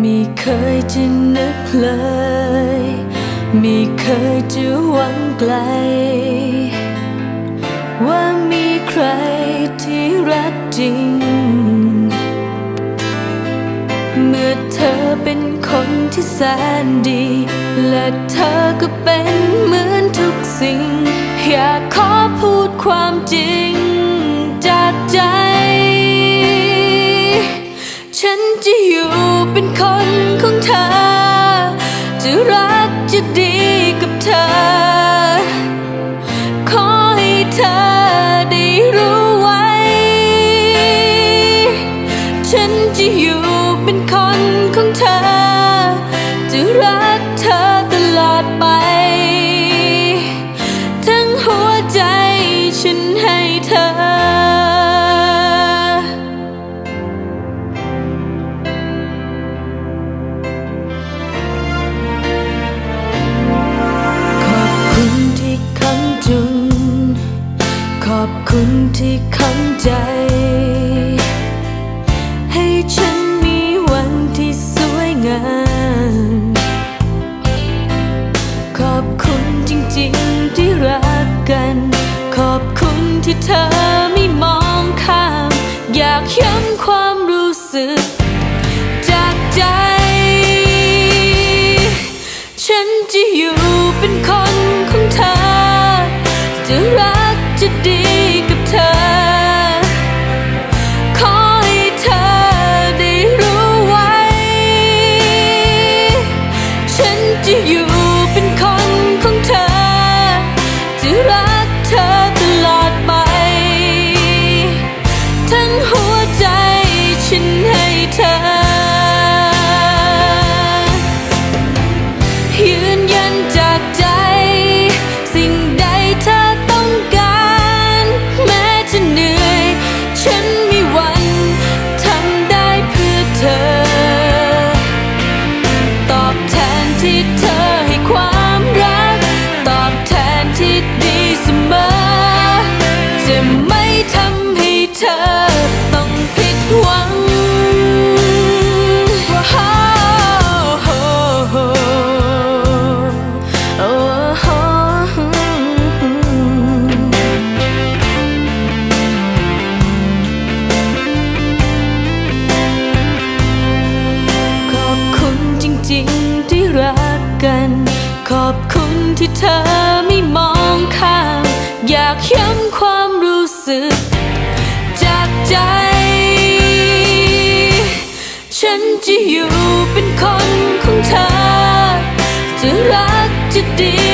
ไม่เคยจะนึกเลย ไม่เคยจะหวังไกล ว่ามีใครที่รักจริง เมื่อเธอเป็นคนที่แสนดี และเธอก็เป็นเหมือนทุกสิ่ง จะอยู่เป็นคนของเธอ จะรักจะดีกับเธอ ขอให้เธอได้รู้ไว้ ฉันจะอยู่เป็นคนของเธอ จะรักเธอตลอดไป ทั้งหัวใจฉันให้เธอ ใจ ให้ฉันมีวันที่สวยงาม ขอบคุณจริงๆที่รักกัน ขอบคุณที่เธอไม่มองข้าม อยากย้ำความรู้สึก จากใจ ฉันจะอยู่เป็นคน จะ ไม่ทำให้เธอต้องผิดหวังขอบคุณจริงๆที่รักกัน ขอบคุณที่เธอไม่มองข้าม อยากย้ำความรู้สึก จากใจ ฉันจะอยู่เป็นคนของเธอ จะรักจะดี